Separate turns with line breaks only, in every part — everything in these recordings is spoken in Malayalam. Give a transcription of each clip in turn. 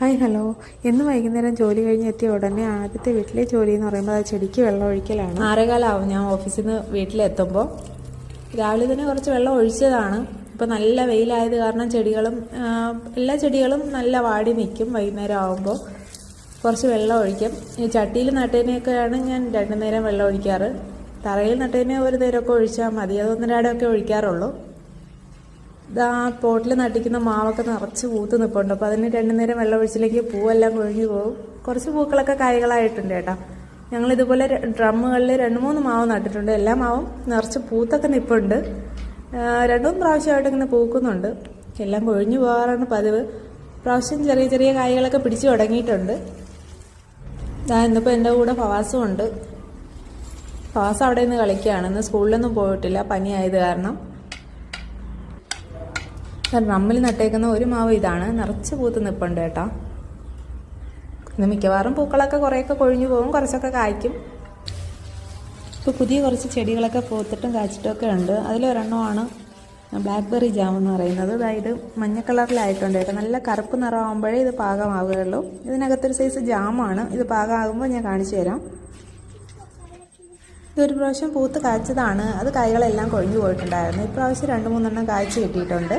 Hi hello. ഇന്ന് വൈകുന്നേരം ജോലി കഴിഞ്ഞ് എത്തിയ ഉടനെ ആദ്യത്തെ വീട്ടിലെ ജോലി എന്ന് പറയുമ്പോൾ അത് ചെടിക്ക് വെള്ളം ഒഴിക്കലാണ്.
ആറേകാലാവും ഞാൻ ഓഫീസിൽ നിന്ന് വീട്ടിലെത്തുമ്പോൾ. രാവിലെ തന്നെ കുറച്ച് വെള്ളം ഒഴിച്ചതാണ്. ഇപ്പോൾ നല്ല വെയിലായത് കാരണം ചെടികളും എല്ലാ ചെടികളും നല്ല വാടി നിൽക്കും വൈകുന്നേരം ആകുമ്പോൾ കുറച്ച് വെള്ളം ഒഴിക്കും. ഈ ചട്ടിയിൽ നട്ടതിനെയൊക്കെയാണ് ഞാൻ രണ്ടു നേരം വെള്ളം ഒഴിക്കാറ്. തറയിൽ നട്ടതിനെ ഒരു നേരമൊക്കെ ഒഴിച്ചാൽ മതി. അത് ഒന്നരാടമൊക്കെ ഒഴിക്കാറുള്ളൂ. ഇതാ പോട്ടിൽ നട്ടിക്കുന്ന മാവൊക്കെ നിറച്ച് പൂത്ത് നിൽപ്പുണ്ട് അപ്പോൾ അതിന് രണ്ടു നേരം വെള്ളം ഒഴിച്ചില്ലെങ്കിൽ പൂവെല്ലാം കൊഴിഞ്ഞു പോകും. കുറച്ച് പൂക്കളൊക്കെ കായകളായിട്ടുണ്ട് കേട്ടോ. ഞങ്ങൾ ഇതുപോലെ ഡ്രമ്മുകളിൽ രണ്ട് മൂന്ന് മാവ് നട്ടിട്ടുണ്ട്. എല്ലാ മാവും നിറച്ച് പൂത്തൊക്കെ നിൽപ്പുണ്ട് രണ്ടു പ്രാവശ്യമായിട്ട് ഇങ്ങനെ പൂക്കുന്നുണ്ട്. എല്ലാം കൊഴിഞ്ഞു പോകാറാണ് പതിവ്. പ്രാവശ്യം ചെറിയ ചെറിയ കായകളൊക്കെ പിടിച്ചു തുടങ്ങിയിട്ടുണ്ട്. ഇതാ ഇന്നിപ്പോൾ എന്റെ കൂടെ ഫവാസും ഉണ്ട്. ഫവാസ് അവിടെ നിന്ന് കളിക്കുകയാണ്. ഇന്ന് സ്കൂളിലൊന്നും പോയിട്ടില്ല. പനിയായത് കാരണം. ഡ്രമ്മിൽ നട്ടേക്കുന്ന ഒരു മാവ് ഇതാണ്. നിറച്ച് പൂത്ത് നിൽപ്പുണ്ട് കേട്ടോ. ഇന്ന് മിക്കവാറും പൂക്കളൊക്കെ കുറേയൊക്കെ കൊഴിഞ്ഞു പോകും കുറച്ചൊക്കെ കായ്ക്കും. ഇപ്പോൾ പുതിയ കുറച്ച് ചെടികളൊക്കെ പൂത്തിട്ടും കായ്ച്ചിട്ടും ഒക്കെ ഉണ്ട്. അതിലൊരെണ്ണമാണ് ബ്ലാക്ക്ബെറി ജാം എന്ന് പറയുന്നത്. അതായത് മഞ്ഞ കളറിലായിട്ടുണ്ട് കേട്ടോ. നല്ല കറുപ്പ് നിറമാകുമ്പോഴേ ഇത് പാകമാവുകയുള്ളൂ. ഇതിനകത്തൊരു സൈസ് ജാമാണ് ഇത് പാകമാകുമ്പോൾ ഞാൻ കാണിച്ചു തരാം. ഇതൊരു പ്രാവശ്യം പൂത്ത് കായ്ച്ചതാണ് അത് കായ്കളെല്ലാം കൊഴിഞ്ഞു പോയിട്ടുണ്ടായിരുന്നു. ഇപ്രാവശ്യം രണ്ട് മൂന്നെണ്ണം കായ്ച്ച് കിട്ടിയിട്ടുണ്ട്.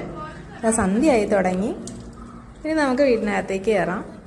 സന്ധ്യയായി തുടങ്ങി. ഇനി നമുക്ക് വീടിനകത്തേക്ക് കയറാം.